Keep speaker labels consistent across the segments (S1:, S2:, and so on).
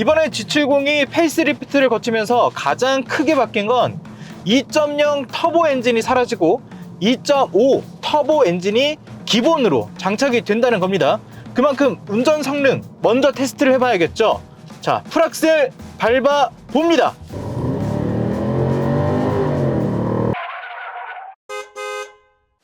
S1: 이번에 G70이 페이스리프트를 거치면서 가장 크게 바뀐 건 2.0 터보 엔진이 사라지고 2.5 터보 엔진이 기본으로 장착이 된다는 겁니다. 그만큼 운전 성능 먼저 테스트를 해봐야겠죠. 자, 풀악셀 밟아 봅니다.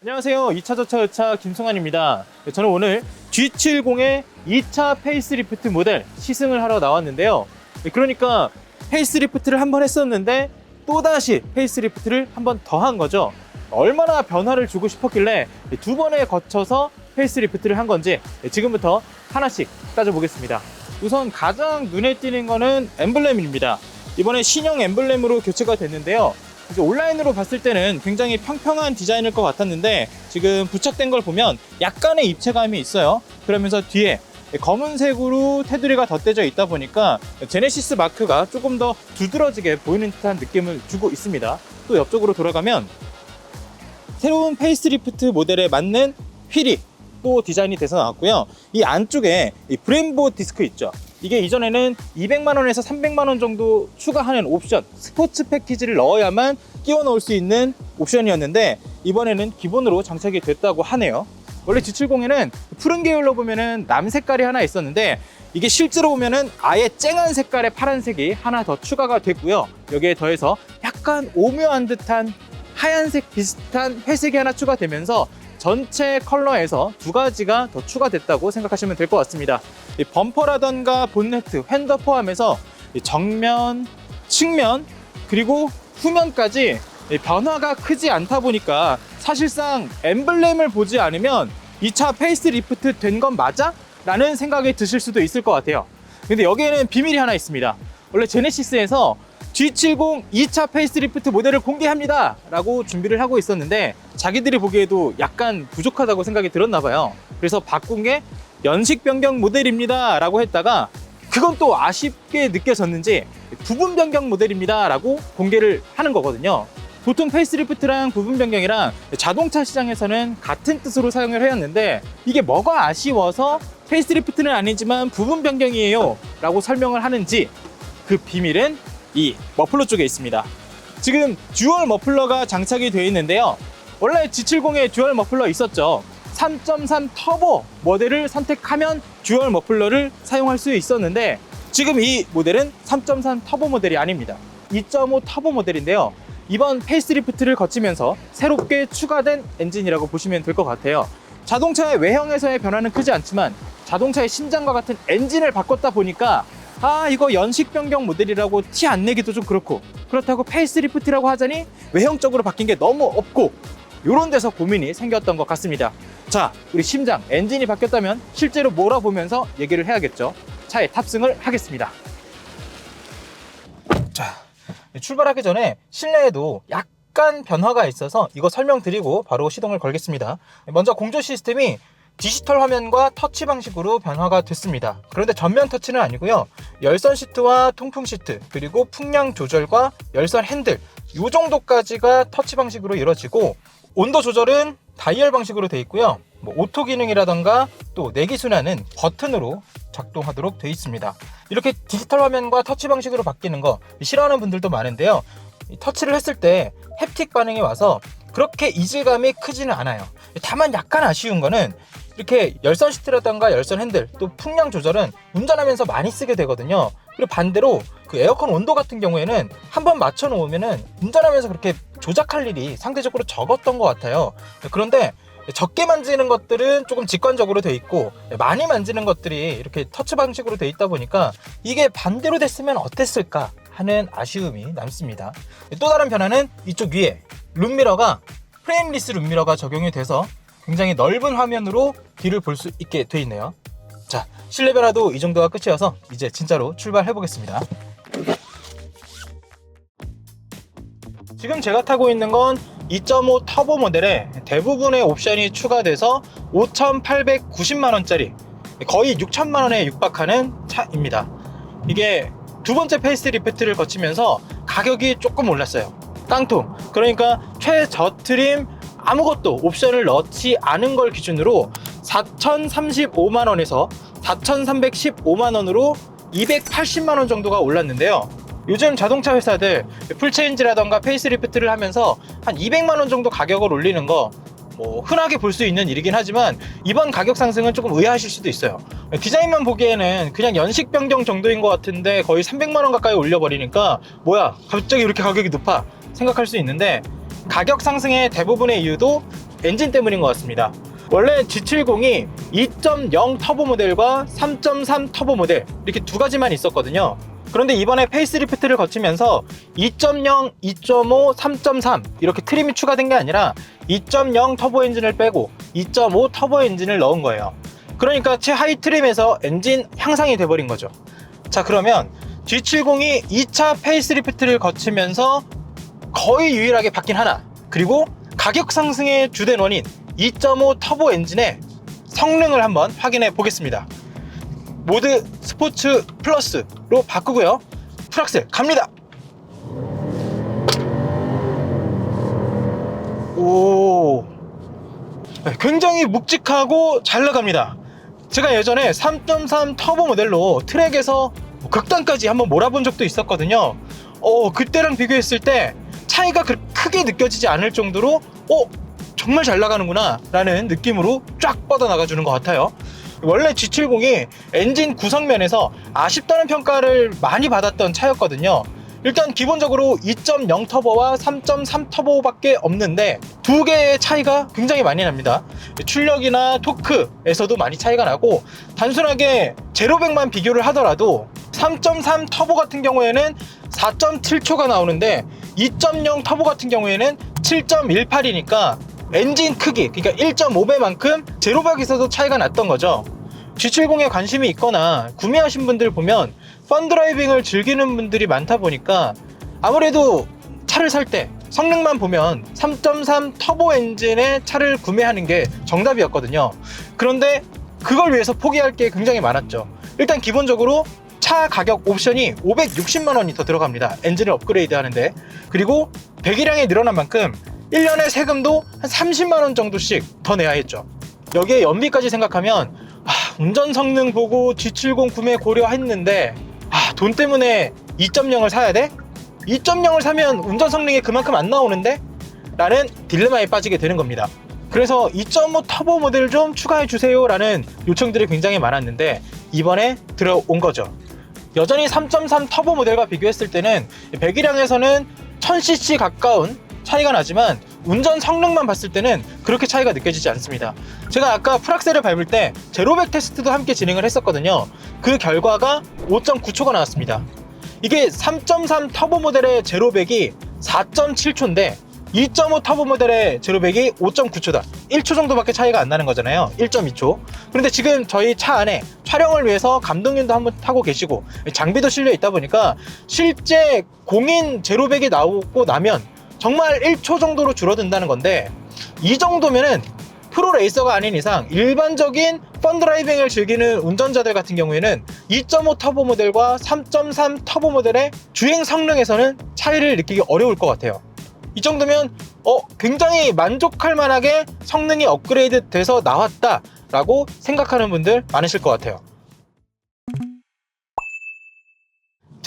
S1: 안녕하세요. 2차 저차 의차 김승환입니다. 네, 저는 오늘 G70의 2차 페이스리프트 모델 시승을 하러 나왔는데요. 네, 그러니까 페이스리프트를 한 번 했었는데 또다시 페이스리프트를 한 번 더 한 거죠. 얼마나 변화를 주고 싶었길래 두 번에 거쳐서 페이스리프트를 한 건지 네, 지금부터 하나씩 따져보겠습니다. 우선 가장 눈에 띄는 거는 엠블렘입니다. 이번에 신형 엠블렘으로 교체가 됐는데요. 이제 온라인으로 봤을 때는 굉장히 평평한 디자인일 것 같았는데 지금 부착된 걸 보면 약간의 입체감이 있어요. 그러면서 뒤에 검은색으로 테두리가 덧대져 있다 보니까 제네시스 마크가 조금 더 두드러지게 보이는 듯한 느낌을 주고 있습니다. 또 옆쪽으로 돌아가면 새로운 페이스리프트 모델에 맞는 휠이 또 디자인이 돼서 나왔고요. 이 안쪽에 이 브레인보 디스크 있죠. 이게 이전에는 200만 원에서 300만 원 정도 추가하는 옵션, 스포츠 패키지를 넣어야만 끼워 넣을 수 있는 옵션이었는데 이번에는 기본으로 장착이 됐다고 하네요. 원래 G70에는 푸른 계열로 보면은 남 색깔이 하나 있었는데 이게 실제로 보면은 아예 쨍한 색깔의 파란색이 하나 더 추가가 됐고요. 여기에 더해서 약간 오묘한 듯한 하얀색 비슷한 회색이 하나 추가되면서 전체 컬러에서 두 가지가 더 추가됐다고 생각하시면 될 것 같습니다. 이 범퍼라던가 본네트, 휀더 포함해서 이 정면, 측면, 그리고 후면까지 이 변화가 크지 않다 보니까 사실상 엠블렘을 보지 않으면 이 차 페이스 리프트 된 건 맞아? 라는 생각이 드실 수도 있을 것 같아요. 근데 여기에는 비밀이 하나 있습니다. 원래 제네시스에서 G70 2차 페이스리프트 모델을 공개합니다 라고 준비를 하고 있었는데 자기들이 보기에도 약간 부족하다고 생각이 들었나 봐요 그래서 바꾼 게 연식 변경 모델입니다 라고 했다가 그건 또 아쉽게 느껴졌는지 부분 변경 모델입니다 라고 공개를 하는 거거든요 보통 페이스리프트랑 부분 변경이랑 자동차 시장에서는 같은 뜻으로 사용을 해왔는데 이게 뭐가 아쉬워서 페이스리프트는 아니지만 부분 변경이에요 라고 설명을 하는지 그 비밀은 이 머플러 쪽에 있습니다. 지금 듀얼 머플러가 장착이 되어 있는데요. 원래 G70에 듀얼 머플러 있었죠. 3.3 터보 모델을 선택하면 듀얼 머플러를 사용할 수 있었는데 지금 이 모델은 3.3 터보 모델이 아닙니다. 2.5 터보 모델인데요. 이번 페이스리프트를 거치면서 새롭게 추가된 엔진이라고 보시면 될 것 같아요. 자동차의 외형에서의 변화는 크지 않지만 자동차의 심장과 같은 엔진을 바꿨다 보니까 아 이거 연식 변경 모델이라고 티 안 내기도 좀 그렇고 그렇다고 페이스리프트라고 하자니 외형적으로 바뀐 게 너무 없고 이런 데서 고민이 생겼던 것 같습니다 자 우리 심장 엔진이 바뀌었다면 실제로 몰아보면서 얘기를 해야겠죠 차에 탑승을 하겠습니다 자 출발하기 전에 실내에도 약간 변화가 있어서 이거 설명드리고 바로 시동을 걸겠습니다 먼저 공조 시스템이 디지털 화면과 터치 방식으로 변화가 됐습니다. 그런데 전면 터치는 아니고요. 열선 시트와 통풍 시트, 그리고 풍량 조절과 열선 핸들, 이 정도까지가 터치 방식으로 이루어지고 온도 조절은 다이얼 방식으로 되어 있고요. 뭐 오토 기능이라던가 또 내기 순환은 버튼으로 작동하도록 되어 있습니다. 이렇게 디지털 화면과 터치 방식으로 바뀌는 거 싫어하는 분들도 많은데요. 터치를 했을 때 햅틱 반응이 와서 그렇게 이질감이 크지는 않아요. 다만 약간 아쉬운 거는 이렇게 열선 시트라던가 열선 핸들 또 풍량 조절은 운전하면서 많이 쓰게 되거든요. 그리고 반대로 그 에어컨 온도 같은 경우에는 한번 맞춰 놓으면은 운전하면서 그렇게 조작할 일이 상대적으로 적었던 것 같아요. 그런데 적게 만지는 것들은 조금 직관적으로 돼 있고 많이 만지는 것들이 이렇게 터치 방식으로 돼 있다 보니까 이게 반대로 됐으면 어땠을까 하는 아쉬움이 남습니다. 또 다른 변화는 이쪽 위에 룸미러가 프레임리스 룸미러가 적용이 돼서 굉장히 넓은 화면으로 뒤를 볼 수 있게 돼 있네요. 자, 실내 변화도 이 정도가 끝이어서 이제 진짜로 출발해 보겠습니다. 지금 제가 타고 있는 건 2.5 터보 모델에 대부분의 옵션이 추가돼서 5,890만 원짜리 거의 6천만 원에 육박하는 차입니다. 이게 두 번째 페이스 리프트를 거치면서 가격이 조금 올랐어요. 깡통. 그러니까 최저 트림 아무것도 옵션을 넣지 않은 걸 기준으로 4,035만 원에서 4,315만 원으로 280만 원 정도가 올랐는데요. 요즘 자동차 회사들 풀체인지라던가 페이스리프트를 하면서 한 200만 원 정도 가격을 올리는 거 뭐 흔하게 볼 수 있는 일이긴 하지만 이번 가격 상승은 조금 의아하실 수도 있어요. 디자인만 보기에는 그냥 연식 변경 정도인 것 같은데 거의 300만 원 가까이 올려버리니까 뭐야 갑자기 이렇게 가격이 높아 생각할 수 있는데 가격 상승의 대부분의 이유도 엔진 때문인 것 같습니다. 원래 G70이 2.0 터보 모델과 3.3 터보 모델 이렇게 두 가지만 있었거든요. 그런데 이번에 페이스리프트를 거치면서 2.0, 2.5, 3.3 이렇게 트림이 추가된 게 아니라 2.0 터보 엔진을 빼고 2.5 터보 엔진을 넣은 거예요. 그러니까 최하위 트림에서 엔진 향상이 돼버린 거죠. 자 그러면 G70이 2차 페이스리프트를 거치면서 거의 유일하게 바뀐 하나 그리고 가격 상승의 주된 원인 2.5 터보 엔진의 성능을 한번 확인해 보겠습니다. 모드 스포츠 플러스로 바꾸고요. 풀악셀 갑니다. 오, 네, 굉장히 묵직하고 잘 나갑니다. 제가 예전에 3.3 터보 모델로 트랙에서 뭐 극단까지 한번 몰아본 적도 있었거든요. 어, 그때랑 비교했을 때 차이가 그 크게 느껴지지 않을 정도로 어, 정말 잘 나가는구나 라는 느낌으로 쫙 뻗어나가 주는 것 같아요. 원래 G70이 엔진 구성면에서 아쉽다는 평가를 많이 받았던 차였거든요. 일단 기본적으로 2.0 터보와 3.3 터보밖에 없는데 두 개의 차이가 굉장히 많이 납니다. 출력이나 토크에서도 많이 차이가 나고 단순하게 제로백만 비교를 하더라도 3.3 터보 같은 경우에는 4.7초가 나오는데 2.0 터보 같은 경우에는 7.18이니까 엔진 크기 그러니까 1.5배만큼 제로백에서도 차이가 났던 거죠. G70에 관심이 있거나 구매하신 분들 보면 펀드라이빙을 즐기는 분들이 많다 보니까 아무래도 차를 살 때 성능만 보면 3.3 터보 엔진의 차를 구매하는 게 정답이었거든요. 그런데 그걸 위해서 포기할 게 굉장히 많았죠. 일단 기본적으로 차 가격 옵션이 560만 원이 더 들어갑니다. 엔진을 업그레이드 하는데. 그리고 배기량이 늘어난 만큼 1년에 세금도 한 30만 원 정도씩 더 내야 했죠. 여기에 연비까지 생각하면 아, 운전 성능 보고 G70 구매 고려했는데 아, 돈 때문에 2.0을 사야 돼? 2.0을 사면 운전 성능이 그만큼 안 나오는데? 라는 딜레마에 빠지게 되는 겁니다. 그래서 2.5 터보 모델 좀 추가해 주세요 라는 요청들이 굉장히 많았는데 이번에 들어온 거죠. 여전히 3.3 터보 모델과 비교했을 때는 배기량에서는 1000cc 가까운 차이가 나지만 운전 성능만 봤을 때는 그렇게 차이가 느껴지지 않습니다. 제가 아까 풀악셀을 밟을 때 제로백 테스트도 함께 진행을 했었거든요. 그 결과가 5.9초가 나왔습니다. 이게 3.3 터보 모델의 제로백이 4.7초인데 2.5 터보 모델의 제로백이 5.9초다. 1초 정도밖에 차이가 안 나는 거잖아요. 1.2초. 그런데 지금 저희 차 안에 촬영을 위해서 감독님도 한번 타고 계시고 장비도 실려 있다 보니까 실제 공인 제로백이 나오고 나면 정말 1초 정도로 줄어든다는 건데 이 정도면은 프로 레이서가 아닌 이상 일반적인 펀드라이빙을 즐기는 운전자들 같은 경우에는 2.5 터보 모델과 3.3 터보 모델의 주행 성능에서는 차이를 느끼기 어려울 것 같아요. 이 정도면 어 굉장히 만족할 만하게 성능이 업그레이드 돼서 나왔다라고 생각하는 분들 많으실 것 같아요.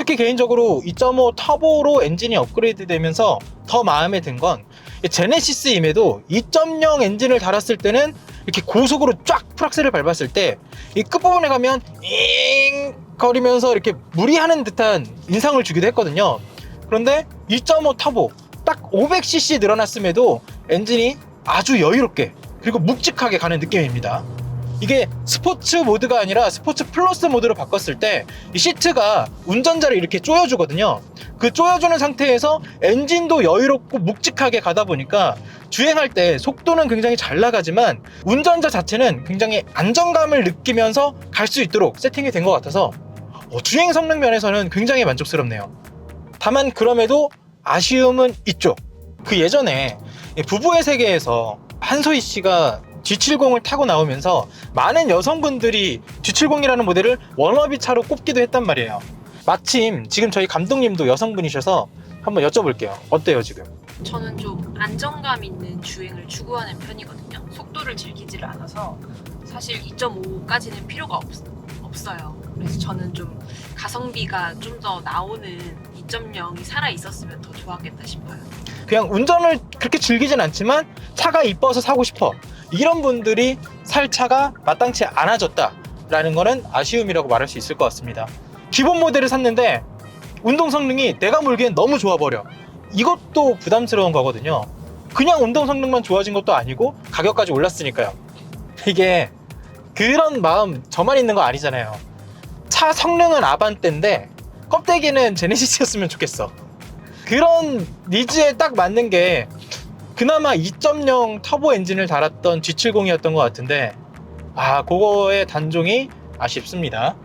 S1: 특히 개인적으로 2.5 터보로 엔진이 업그레이드 되면서 더 마음에 든 건 제네시스임에도 2.0 엔진을 달았을 때는 이렇게 고속으로 쫙 풀악셀을 밟았을 때 이 끝부분에 가면 잉 거리면서 이렇게 무리하는 듯한 인상을 주기도 했거든요. 그런데 2.5 터보 딱 500cc 늘어났음에도 엔진이 아주 여유롭게 그리고 묵직하게 가는 느낌입니다. 이게 스포츠 모드가 아니라 스포츠 플러스 모드로 바꿨을 때 이 시트가 운전자를 이렇게 조여주거든요. 그 조여주는 상태에서 엔진도 여유롭고 묵직하게 가다 보니까 주행할 때 속도는 굉장히 잘 나가지만 운전자 자체는 굉장히 안정감을 느끼면서 갈 수 있도록 세팅이 된 것 같아서 어, 주행 성능 면에서는 굉장히 만족스럽네요. 다만 그럼에도 아쉬움은 있죠. 그 예전에 부부의 세계에서 한소희 씨가 G70을 타고 나오면서 많은 여성분들이 G70이라는 모델을 워너비 차로 꼽기도 했단 말이에요. 마침 지금 저희 감독님도 여성분이셔서 한번 여쭤볼게요. 어때요 지금?
S2: 저는 좀 안정감 있는 주행을 추구하는 편이거든요. 속도를 즐기지를 않아서 사실 2.5까지는 필요가 없, 없어요. 그래서 저는 좀 가성비가 좀 더 나오는 2.0이 살아 있었으면 더 좋았겠다 싶어요.
S1: 그냥 운전을 그렇게 즐기진 않지만 차가 이뻐서 사고 싶어. 이런 분들이 살 차가 마땅치 않아졌다라는 거는 아쉬움이라고 말할 수 있을 것 같습니다. 기본 모델을 샀는데 운동 성능이 내가 몰기엔 너무 좋아 버려. 이것도 부담스러운 거거든요. 그냥 운동 성능만 좋아진 것도 아니고 가격까지 올랐으니까요. 이게 그런 마음 저만 있는 거 아니잖아요. 차 성능은 아반떼인데 껍데기는 제네시스였으면 좋겠어. 그런 니즈에 딱 맞는 게 그나마 2.0 터보 엔진을 달았던 G70이었던 것 같은데 아 그거의 단종이 아쉽습니다.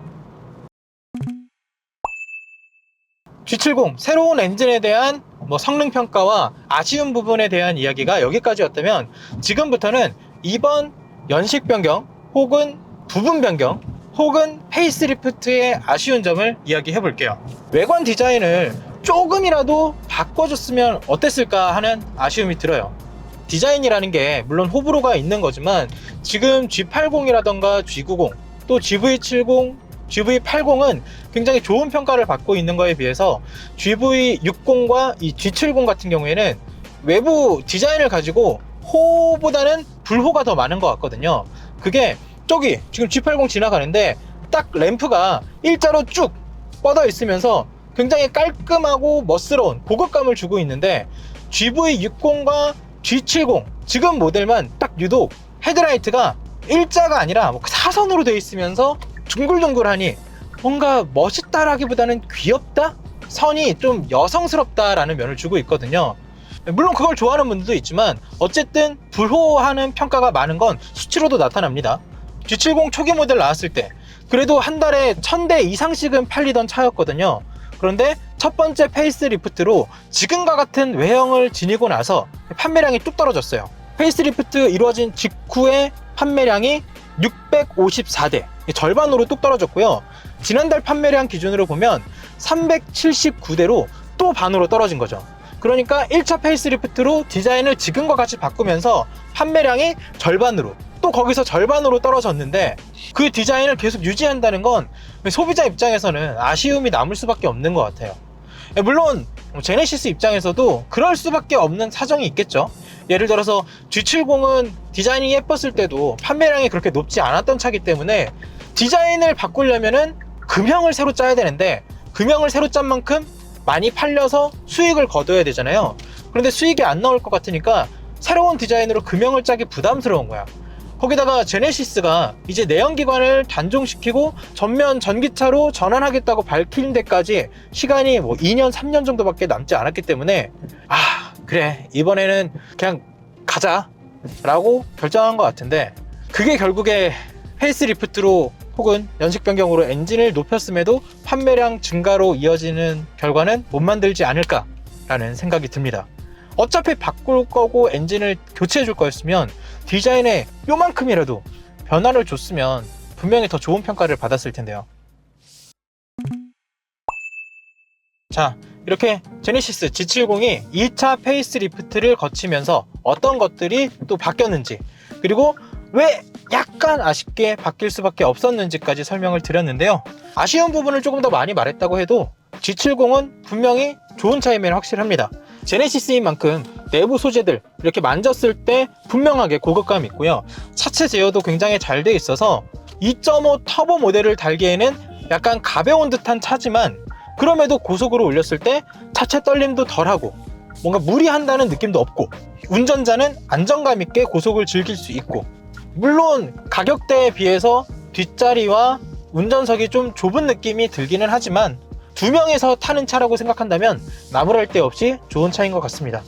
S1: G70 새로운 엔진에 대한 뭐 성능 평가와 아쉬운 부분에 대한 이야기가 여기까지였다면 지금부터는 이번 연식 변경 혹은 부분 변경 혹은 페이스리프트의 아쉬운 점을 이야기해 볼게요. 외관 디자인을 조금이라도 바꿔줬으면 어땠을까 하는 아쉬움이 들어요. 디자인이라는 게 물론 호불호가 있는 거지만 지금 G80이라던가 G90 또 GV70, GV80은 굉장히 좋은 평가를 받고 있는 거에 비해서 GV60과 이 G70 같은 경우에는 외부 디자인을 가지고 호보다는 불호가 더 많은 것 같거든요. 그게 저기 지금 G80 지나가는데 딱 램프가 일자로 쭉 뻗어 있으면서 굉장히 깔끔하고 멋스러운 고급감을 주고 있는데 GV60과 G70 지금 모델만 딱 유독 헤드라이트가 일자가 아니라 뭐 사선으로 되어 있으면서 둥글둥글하니 뭔가 멋있다라기보다는 귀엽다? 선이 좀 여성스럽다라는 면을 주고 있거든요. 물론 그걸 좋아하는 분들도 있지만 어쨌든 불호하는 평가가 많은 건 수치로도 나타납니다. G70 초기 모델 나왔을 때 그래도 한 달에 1000대 이상씩은 팔리던 차였거든요. 그런데 첫 번째 페이스리프트로 지금과 같은 외형을 지니고 나서 판매량이 뚝 떨어졌어요. 페이스리프트 이루어진 직후에 판매량이 654대, 절반으로 뚝 떨어졌고요. 지난달 판매량 기준으로 보면 379대로 또 반으로 떨어진 거죠. 그러니까 1차 페이스리프트로 디자인을 지금과 같이 바꾸면서 판매량이 절반으로 또 거기서 절반으로 떨어졌는데 그 디자인을 계속 유지한다는 건 소비자 입장에서는 아쉬움이 남을 수밖에 없는 것 같아요. 예, 물론 제네시스 입장에서도 그럴 수밖에 없는 사정이 있겠죠. 예를 들어서 G70은 디자인이 예뻤을 때도 판매량이 그렇게 높지 않았던 차기 때문에 디자인을 바꾸려면은 금형을 새로 짜야 되는데 금형을 새로 짠 만큼 많이 팔려서 수익을 거둬야 되잖아요. 그런데 수익이 안 나올 것 같으니까 새로운 디자인으로 금형을 짜기 부담스러운 거야. 거기다가 제네시스가 이제 내연기관을 단종시키고 전면 전기차로 전환하겠다고 밝힌 데까지 시간이 뭐 2년, 3년 정도밖에 남지 않았기 때문에 아, 그래. 이번에는 그냥 가자. 라고 결정한 것 같은데 그게 결국에 페이스리프트로 혹은 연식 변경으로 엔진을 높였음에도 판매량 증가로 이어지는 결과는 못 만들지 않을까라는 생각이 듭니다. 어차피 바꿀 거고 엔진을 교체해 줄 거였으면 디자인에 요만큼이라도 변화를 줬으면 분명히 더 좋은 평가를 받았을 텐데요. 자, 이렇게 제네시스 G70이 2차 페이스리프트를 거치면서 어떤 것들이 또 바뀌었는지 그리고 왜 약간 아쉽게 바뀔 수밖에 없었는지까지 설명을 드렸는데요. 아쉬운 부분을 조금 더 많이 말했다고 해도 G70은 분명히 좋은 차임에는 확실합니다. 제네시스인 만큼 내부 소재들 이렇게 만졌을 때 분명하게 고급감이 있고요. 차체 제어도 굉장히 잘 돼 있어서 2.5 터보 모델을 달기에는 약간 가벼운 듯한 차지만 그럼에도 고속으로 올렸을 때 차체 떨림도 덜하고 뭔가 무리한다는 느낌도 없고 운전자는 안정감 있게 고속을 즐길 수 있고 물론 가격대에 비해서 뒷자리와 운전석이 좀 좁은 느낌이 들기는 하지만 두 명에서 타는 차라고 생각한다면 나무랄 데 없이 좋은 차인 것 같습니다.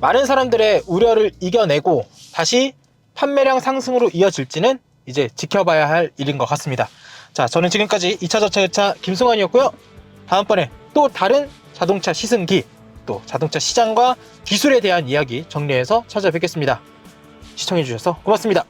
S1: 많은 사람들의 우려를 이겨내고 다시 판매량 상승으로 이어질지는 이제 지켜봐야 할 일인 것 같습니다. 자, 저는 지금까지 2차 저차 여차 김승환이었고요. 다음번에 또 다른 자동차 시승기, 또 자동차 시장과 기술에 대한 이야기 정리해서 찾아뵙겠습니다. 시청해주셔서 고맙습니다.